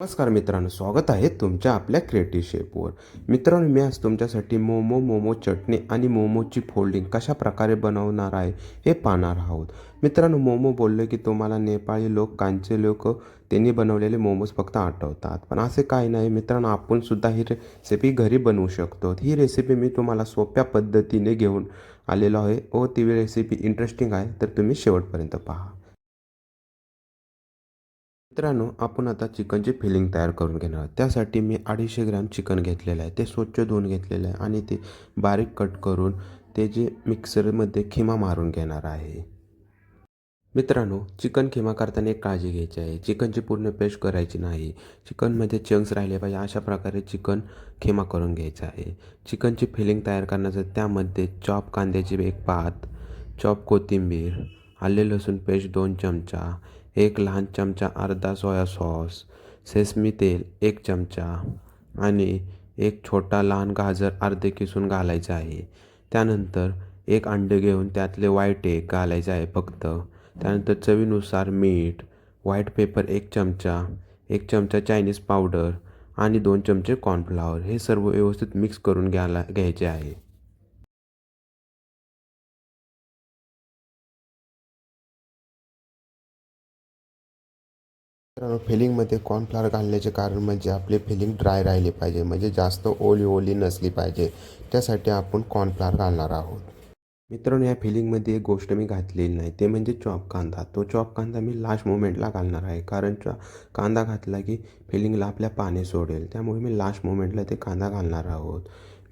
नमस्कार मित्रांनो स्वागत आहे तुमच्या आपल्या क्रिएटिव्ह शेपवर मित्रांनो मी आज तुमच्यासाठी मोमो मोमो चटणी आणि मोमोची फोल्डिंग कशा प्रकारे बनवणार आहे हे पाहणार आहोत. मित्रांनो मोमो बोलले की तुम्हाला नेपाळी लोक कांचे लोक त्यांनी बनवलेले मोमोज फक्त आठवतात. पण असे काही नाही. मित्रांनो आपण सुद्धा ही रेसिपी घरी बनवू शकतो. ही रेसिपी मी तुम्हाला सोप्या पद्धतीने घेऊन आलेलो आहे. व ती रेसिपी इंटरेस्टिंग आहे. तर तुम्ही शेवटपर्यंत पहा. मित्रांनो आपण आता चिकनची फिलिंग तयार करून घेणार आहोत. त्यासाठी मी अडीचशे ग्रॅम चिकन घेतलेलं आहे. ते स्वच्छ धुवून घेतलेलं आहे आणि ते बारीक कट करून ते जे मिक्सरमध्ये खिमा मारून घेणार आहे. मित्रांनो चिकन खिमा करताना एक काळजी घ्यायची आहे. चिकनची पूर्ण पेस्ट करायची नाही. चिकनमध्ये चंक्स राहिले पाहिजे अशा प्रकारे चिकन खिमा करून घ्यायचं आहे. चिकनची फिलिंग तयार करण्याचं त्यामध्ये चॉप कांद्याची एक पात चॉप कोथिंबीर आले लसूण पेस्ट दोन चमचा एक लहान चमचा अर्धा सोया सॉस सेसमी तेल एक चमचा आणि एक छोटा लहान गाजर अर्धे किसून घालायचं आहे. त्यानंतर एक अंडे घेऊन त्यातले व्हाईट एग घालायचं आहे फक्त. त्यानंतर चवीनुसार मीठ व्हाईट पेपर एक चमचा एक चमचा चायनीज पावडर आणि दोन चमचे कॉर्नफ्लॉवर हे सर्व व्यवस्थित मिक्स करून घ्यायला घ्यायचे आहे. मित्रांनो फिलिंगमध्ये कॉर्नफ्लॉवर घालण्याचे कारण म्हणजे आपली फिलिंग ड्राय राहिली पाहिजे म्हणजे जास्त ओली ओली नसली पाहिजे. त्यासाठी आपण कॉर्नफ्लॉवर घालणार आहोत. मित्रांनो या फिलिंगमध्ये एक गोष्ट मी घातलेली नाही ते म्हणजे चॉप कांदा. तो चॉप कांदा मी लास्ट मोमेंटला घालणार आहे कारण चॉ कांदा घातला की फिलिंगला आपल्या पाणी सोडेल. त्यामुळे मी लास्ट मोमेंटला ते कांदा घालणार आहोत.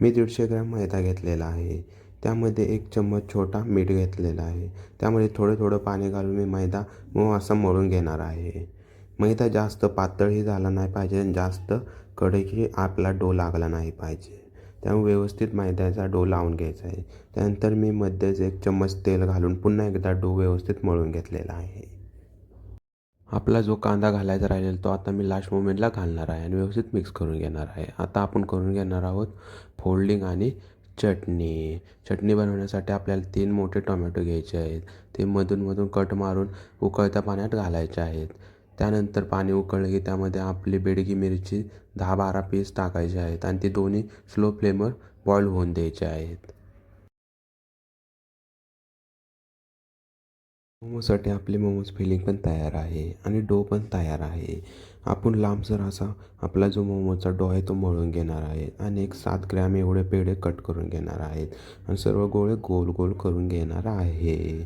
मी दीडशे ग्रॅम मैदा घेतलेला आहे. त्यामध्ये एक चम्मच छोटा मीठ घेतलेला आहे. त्यामध्ये थोडं थोडं पाणी घालून मी मैदा मऊ असा मळून घेणार आहे. मैदा जास्त पातळही झाला नाही पाहिजे आणि जास्त कडेही आपला डो लागला नाही पाहिजे. त्यामुळे व्यवस्थित मैद्याचा डो लावून घ्यायचा आहे. त्यानंतर मी मध्येच एक चम्मच तेल घालून पुन्हा एकदा डो व्यवस्थित मळून घेतलेला आहे. आपला जो कांदा घालायचा राहिलेला तो आता मी लास्ट मोमेंटला घालणार आहे आणि व्यवस्थित मिक्स करून घेणार आहे. आता आपण करून घेणार आहोत फोल्डिंग आणि चटणी. चटणी बनवण्यासाठी आपल्याला तीन मोठे टोमॅटो घ्यायचे आहेत. ते मधूनमधून कट मारून उकळत्या पाण्यात घालायचे आहेत. त्यानंतर पाणी उकळलं. की त्यामध्ये आपली बेडगी मिरची दहा बारा पीस टाकायचे आहेत आणि ते दोन्ही स्लो फ्लेमवर बॉईल होऊन द्यायचे आहेत. मोमोसाठी आपले मोमोज फिलिंग पण तयार आहे आणि डो पण तयार आहे. आपण लांबसर असा आपला जो मोमोचा डो आहे तो मळून घेणार आहे आणि एक सात ग्रॅम एवढे पेढे कट करून घेणार आहेत आणि सर्व गोळे गोल गोल करून घेणार आहे.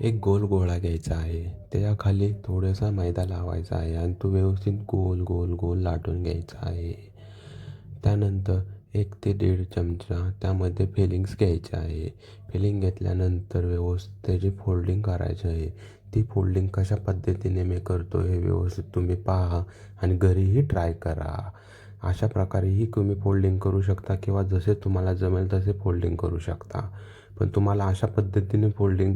एक गोल गोळा घ्यायचा आहे. त्याच्याखाली थोडासा मैदा लावायचा आहे आणि तो व्यवस्थित गोल गोल गोल लाटून घ्यायचा आहे. त्यानंतर एक ते दीड चमचा त्यामध्ये फिलिंग्स घ्यायचे आहे. फिलिंग घेतल्यानंतर व्यवस्थित त्याची फोल्डिंग करायची आहे. ती फोल्डिंग कशा पद्धतीने मी करतो हे व्यवस्थित तुम्ही पहा आणि घरीही ट्राय करा. अशा प्रकारेही तुम्ही फोल्डिंग करू शकता किंवा जसे तुम्हाला जमेल तसे फोल्डिंग करू शकता. पण तुम्हाला अशा पद्धतीने फोल्डिंग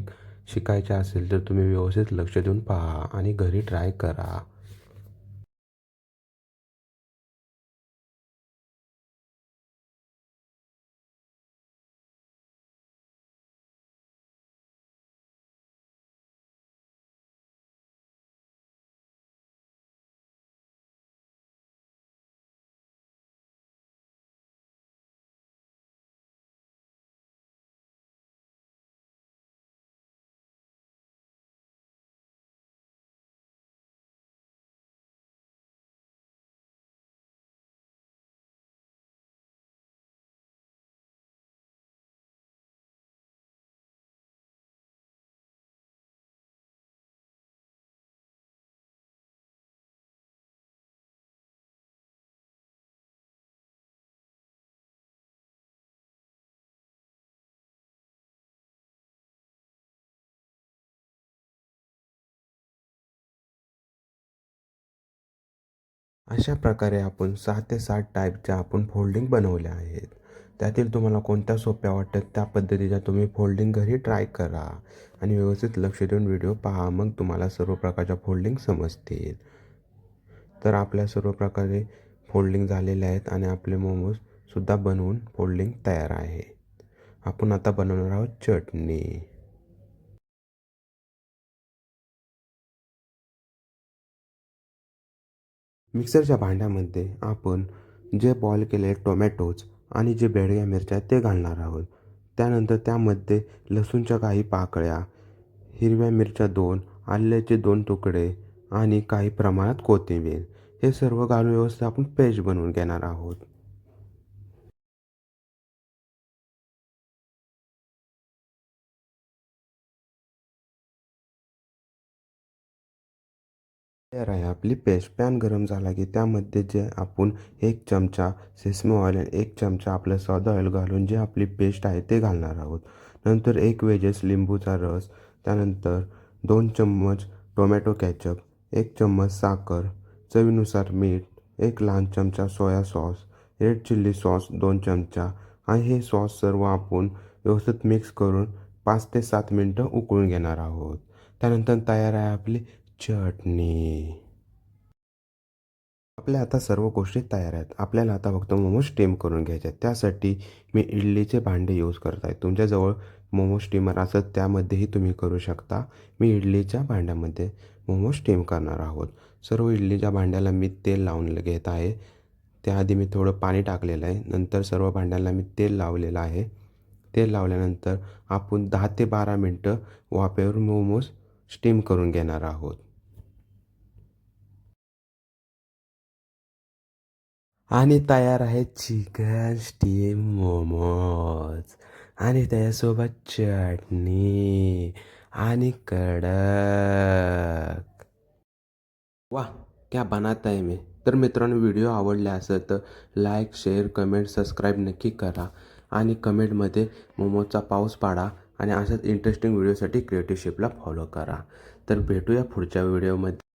शिकायचे असेल तर तुम्ही व्यवस्थित लक्ष देऊन पहा आणि घरी ट्राय करा. अशा प्रकारे आपण सहा ते सात टाईपच्या आपण फोल्डिंग बनवल्या आहेत. त्यातील तुम्हाला कोणत्या सोप्या वाटतात त्या पद्धतीच्या तुम्ही फोल्डिंग घरी ट्राय करा आणि व्यवस्थित लक्ष देऊन व्हिडिओ पहा. मग तुम्हाला सर्व प्रकारच्या फोल्डिंग समजतील. तर आपल्या सर्व प्रकारे फोल्डिंग झालेल्या आहेत आणि आपले मोमोजसुद्धा बनवून फोल्डिंग तयार आहे. आपण आता बनवणार आहोत चटणी. मिक्सरच्या भांड्यामध्ये आपण जे बॉईल केलेले टोमॅटोज आणि जे बेडग्या मिरच्या आहेत ते घालणार आहोत. त्यानंतर त्यामध्ये लसूणच्या काही पाकळ्या हिरव्या मिरच्या दोन आल्याचे दोन तुकडे आणि काही प्रमाणात कोथिंबीर. हे सर्व घालून व्यवस्थित आपण पेस्ट बनवून घेणार आहोत. तयार आहे. आपली पेस्ट पॅन गरम झाला की त्यामध्ये जे आपण एक चमचा सेसमी ऑइल आणि एक चमचा आपलं साधं ऑइल घालून जे आपली पेस्ट आहे ते घालणार आहोत. नंतर एक वेजेस लिंबूचा रस त्यानंतर दोन चम्मच टोमॅटो कॅचअप एक चम्मच साखर चवीनुसार मीठ एक लहान चमचा soya sauce red chilli sauce दोन चमचा आणि हे सॉस सर्व आपण व्यवस्थित मिक्स करून पाच ते सात मिनटं उकळून घेणार आहोत. त्यानंतर तयार आहे आपली चटणी. आपल्या आता सर्व गोष्टी तयार आहेत. आपल्याला आता फक्त मोमो स्टीम करून घ्यायचे आहेत. त्यासाठी मी इडलीचे भांडे यूज करत आहे. तुमच्याजवळ मोमो स्टीमर असत त्यामध्येही तुम्ही करू शकता. मी इडलीच्या भांड्यामध्ये मोमो स्टीम करणार आहोत. सर्व इडलीच्या भांड्याला मी तेल लावून घेत आहे. त्याआधी मी थोडं पाणी टाकलेलं आहे. नंतर सर्व भांड्याला मी तेल लावलेलं आहे. तेल लावल्यानंतर आपण दहा ते बारा मिनटं वाफेवर मोमोज स्टीम करून घेणार आहोत. आणि तयार आहे चिकन स्टीम मोमोज आणि त्याच्यासोबत चटणी आणि कडक. वा क्या बनाता आहे मी. तर मित्रांनो व्हिडिओ आवडला असेल तर लाईक शेअर कमेंट सबस्क्राईब नक्की करा. आणि कमेंटमध्ये मोमोजचा पाऊस पाडा आणि अशाच इंटरेस्टिंग व्हिडिओसाठी क्रिएटिव्ह शेपला फॉलो करा. तर भेटूया पुढच्या व्हिडिओमध्ये